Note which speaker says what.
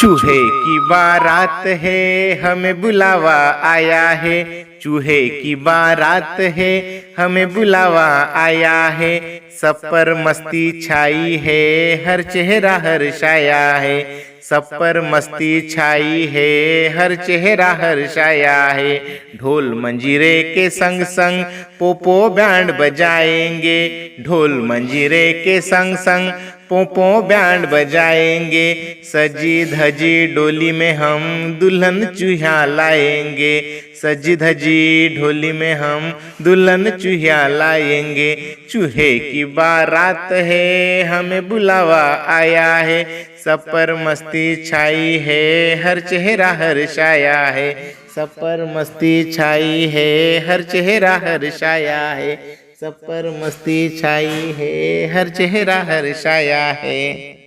Speaker 1: चूहे की बारात है, हमें बुलावा आया है। चूहे की बारात है, हमें बुलावा आया है। सब पर मस्ती छाई है, हर चेहरा हर्षाया है। सब पर मस्ती छाई है, हर चेहरा हर्षाया है। ढोल मंजीरे के संग संग पोपो बैंड बजाएँगे। ढोल मंजीरे के संग संग पोपो बैंड बजाएँगे। सजी धजी डोली में हम दुल्हन चूहा लाएँगे। सजी धजी ढोली में हम दुल्हन चूहा लाएँगे। चूहे की बारात है, हमें बुलावा आया है। सब पर मस्ती छाई है, हर चेहरा हर्षाया है। सब पर मस्ती छाई है, हर चेहरा हर्षाया है। सब पर मस्ती छाई है। हर चेहरा हर छाया है।